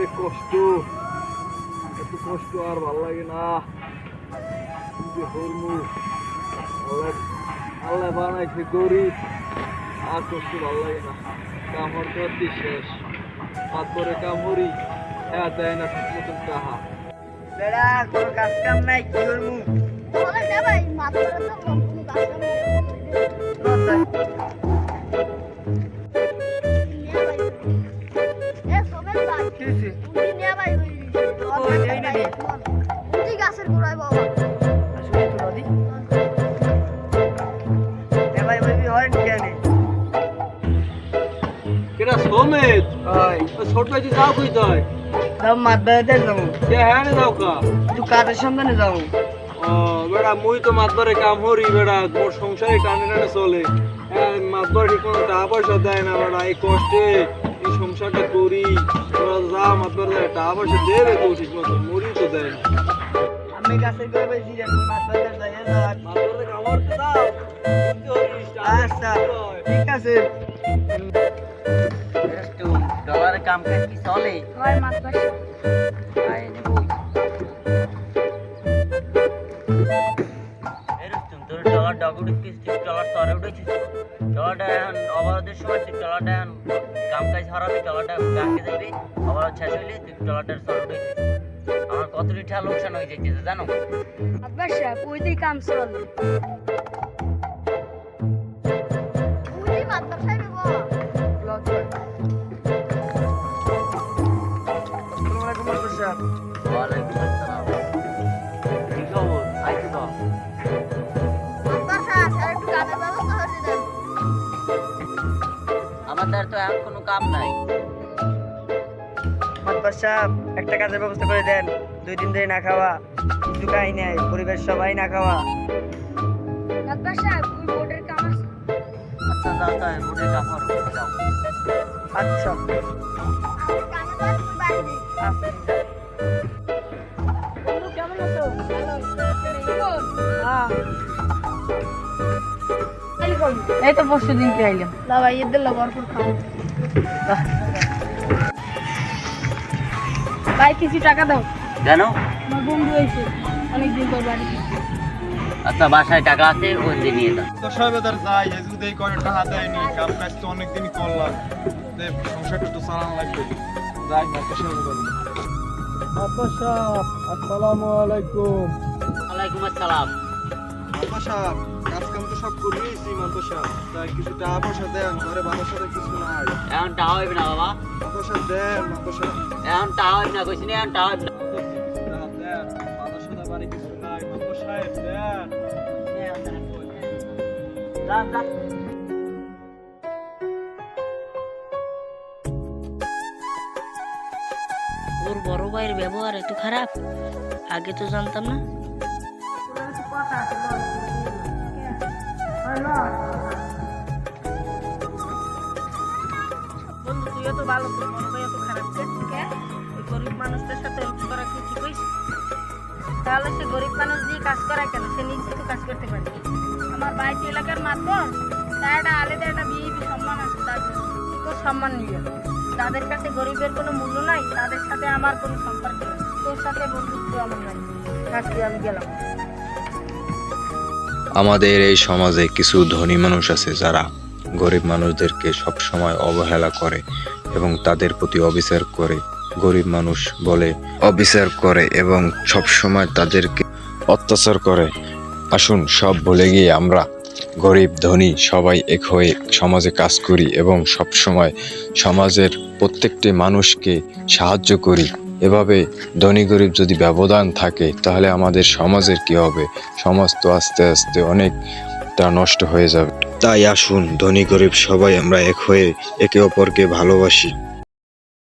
অনেক কষ্ট এত কষ্ট আর ভালো লাগে না। যে হরমু আল্লাহ আল্লাহ বানাইছে গরিব আর কষ্ট ভালো লাগে না। কামড় করতে শেষ। করে কামড়ি হ্যাঁ দেয় না ঠিক মতন টাহা বেড়া কোনো কাজ কাম নাই কি করব বলে না ভাই মাত্রা তো কোনো কাজ কাম এ গাছের গোড়ায় বাবা আসলে তো নদী এ ভাই ভাই হয় কেন কেটা ওই ছোট ভাই যাও কই তাই দাম মাত কে হ্যাঁ যাও কা? তুই কাজের সামনে যাব ও বেড়া মুই তো মাতবারে কাম হরি বেড়া মোর সংসারে টানে টানে চলে। হ্যাঁ মাতবার ঠিক কোনো টাকা পয়সা দেয় না বেড়া এই কষ্টে এই সংসারটা করি। তোরা যা মাতবার টাকা পয়সা দেবে তো ঠিক মতো মরি তো দেয় না। আমি যাব যাই টাকা আচ্ছা ঠিক আছে। ডলারের কাম কাজ কি চলে? হয় মাত্রা আয় নেব। তোর ডলার ডগর উঠছিস ডলার সরে উঠেছিস ডলারটা এখন অবরোধের সময় তুই ডলারটা এখন কাম কাজ হারাবি ডলারটা ব্যাংকে যাইবি অবরোধ শেষ হইলে তুই ডলারটার সরে উঠেছিস আমার কত লিটার লোকসান হয়ে যাইতেছে জানো? আব্বাসা কাম চল সাহেব ওয়ালাইকুম আসসালাম কি খবর আইছি তো আব্বাসা স্যার একটু কামের ব্যবস্থা করে দেন আমাদের তো এখন কোনো কাম নাই। সাহেব একটা কাজের ব্যবস্থা করে দেন। দুই দিন ধরে না খাওয়া কিছু খাই নাই পরিবার সবাই না খাওয়া। আব্বাসা ওই বোর্ডের কাম আছে। আচ্ছা যাও তাই বোর্ডের যাও। এই তো পরশু দিন কে আইলাম এদের খাও ভাই কিছু টাকা দাও। জানো? আমার বন্ধু হয়েছে। অনেকদিন পর বাড়ি আচ্ছা বাসায় টাকা আছে ওই দিয়ে নিয়ে যাও তো সবে তার যাই যদি এই কয়টা টাকা দেয়নি কাম কাজ তো অনেকদিনই করলাম। তো সংসারটা তো চালানো লাগবে। যাই না তো সবে করব সাহেব আসসালামু আলাইকুম। ওয়ালাইকুম আসসালাম। আব্বা সাহেব কাজ কাম তো সব করে নিয়েছি সাহেব তাই কিছু টাকা পয়সা দেন ঘরে বাবার সাথে কিছু নাই। এখন টাকা হইবে না বাবা। মান্তো সাহেব দেন মান্তো সাহেব এখন টাকা হইবে না কইছি না এখন টাকা হইবে না। দেন বাবার সাথে বাড়ি কিছু নাই মান্তো সাহেব দেন। যা যা ওর বড় ভাইয়ের ব্যবহার এত খারাপ? আগে তো জানতাম না। তো ভালো এত খারাপ? ওই গরিব মানুষটার সাথে এরকম করা কি ঠিক হয়েছে তাহলে সে গরিব মানুষ দিয়ে কাজ করায় কেন? সে নিজে তো কাজ করতে পারে। আমার বাইশ এলাকার মাতবর তার একটা আলাদা একটা বিএপি সম্মান আছে জন্য। তোর সম্মান নিবে যাদের কাছে গরিবের কোনো মূল্য নাই তাদের সাথে আমার কোনো সম্পর্ক নেই। তোর সাথে বন্ধুত্ব আমার নাই। আজকে আমি গেলাম। আমাদের এই সমাজে কিছু ধনী মানুষ আছে যারা গরিব মানুষদেরকে সবসময় অবহেলা করে এবং তাদের প্রতি অবিচার করে। গরিব মানুষ বলে অবিচার করে এবং সবসময় তাদেরকে অত্যাচার করে। আসুন, সব ভুলে গিয়ে আমরা গরিব, ধনী সবাই এক হয়ে সমাজে কাজ করি এবং সবসময় সমাজের প্রত্যেকটি মানুষকে সাহায্য করি। এভাবে ধনী গরিব যদি ব্যবধান থাকে, তাহলে আমাদের সমাজের কি হবে? সমাজ তো আস্তে আস্তে অনেক তা নষ্ট হয়ে যাবে। তাই আসুন, ধনী গরিব সবাই আমরা এক হয়ে একে অপরকে ভালোবাসি।